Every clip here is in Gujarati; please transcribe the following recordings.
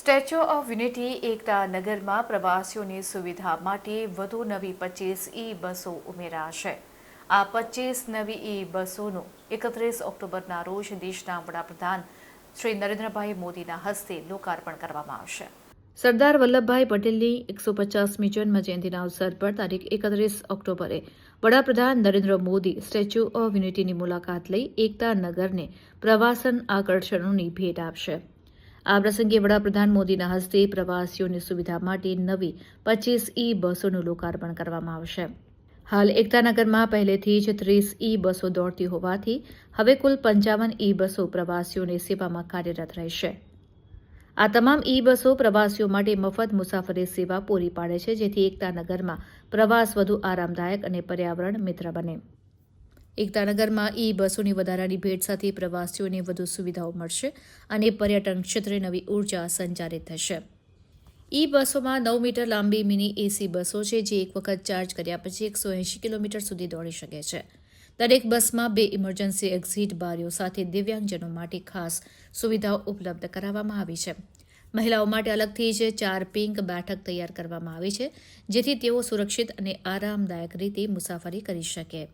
સ્ટેચ્યુ ઓફ યુનિટી એકતા નગરમાં પ્રવાસીઓની સુવિધા માટે વધુ નવી પચીસ ઈ બસો ઉમેરાશે. આ પચીસ નવી ઈ બસોનું એકત્રીસ ઓક્ટોબરના રોજ દેશના વડાપ્રધાન શ્રી નરેન્દ્રભાઈ મોદીના હસ્તે લોકાર્પણ કરવામાં આવશે. સરદાર વલ્લભભાઈ પટેલની એકસો પચાસમી જન્મ જયંતિના અવસર પર તારીખ એકત્રીસ ઓક્ટોબરે વડાપ્રધાન નરેન્દ્ર મોદી સ્ટેચ્યુ ઓફ યુનિટીની મુલાકાત લઈ એકતા નગરને પ્રવાસન આકર્ષણોની ભેટ આપશે. આ પ્રસંગે વડાપ્રધાન મોદીના હસ્તે પ્રવાસીઓની સુવિધા માટે નવી પચીસ ઈ બસોનું લોકાર્પણ કરવામાં આવશે. હાલ એકતાનગરમાં પહેલેથી જ ત્રીસ ઈ બસો દોડતી હોવાથી હવે કુલ પંચાવન ઈ બસો પ્રવાસીઓની સેવામાં કાર્યરત રહેશે. આ તમામ ઈ બસો પ્રવાસીઓ માટે મફત મુસાફરી સેવા પૂરી પાડે છે, જેથી એકતાનગરમાં પ્રવાસ વધુ આરામદાયક અને પર્યાવરણ મિત્ર બને. એકતાનગરમાં ઈ બસોની વધારાની ભેટ સાથે પ્રવાસીઓને વધુ સુવિધાઓ મળશે અને પર્યટન ક્ષેત્રે નવી ઊર્જા સંચારિત થશે. ઈ બસોમાં નવ મીટર લાંબી મિની એસી બસો છે, જે એક વખત ચાર્જ કર્યા પછી એકસો એંશી કિલોમીટર સુધી દોડી શકે છે. દરેક બસમાં બે ઇમરજન્સી એક્ઝિટ બારીઓ સાથે દિવ્યાંગજનો માટે ખાસ સુવિધાઓ ઉપલબ્ધ કરાવવામાં આવી છે. મહિલાઓ માટે અલગથી જ ચાર પિંક બેઠક તૈયાર કરવામાં આવી છે, જેથી તેઓ સુરક્ષિત અને આરામદાયક રીતે મુસાફરી કરી શકે.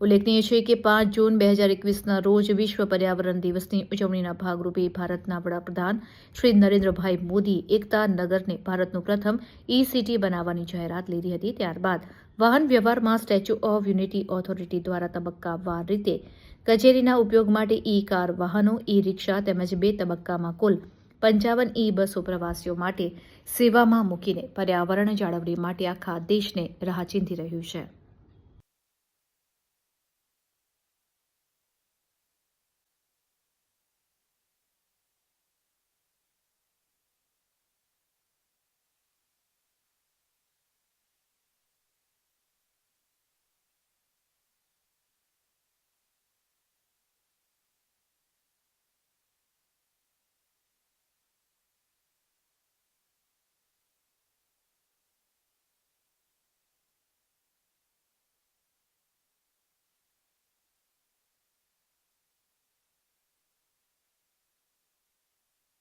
ઉલ્લેખનીય છે કે પાંચ જૂન બે હજાર એકવીસના રોજ વિશ્વ પર્યાવરણ દિવસની ઉજવણીના ભાગરૂપે ભારતના વડાપ્રધાન શ્રી નરેન્દ્રભાઈ મોદી એકતા નગરને ભારતનું પ્રથમ ઈ સિટી બનાવવાની જાહેરાત લીધી હતી. ત્યારબાદ વાહન વ્યવહારમાં સ્ટેચ્યુ ઓફ યુનિટી ઓથોરિટી દ્વારા તબક્કાવાર રીતે કચેરીના ઉપયોગ માટે ઈ કાર વાહનો ઈ રિક્ષા તેમજ બે તબક્કામાં કુલ પંચાવન ઈ બસો પ્રવાસીઓ માટે સેવામાં મૂકીને પર્યાવરણ જાળવણી માટે આખા દેશને રાહ ચીંધી રહ્યું છે.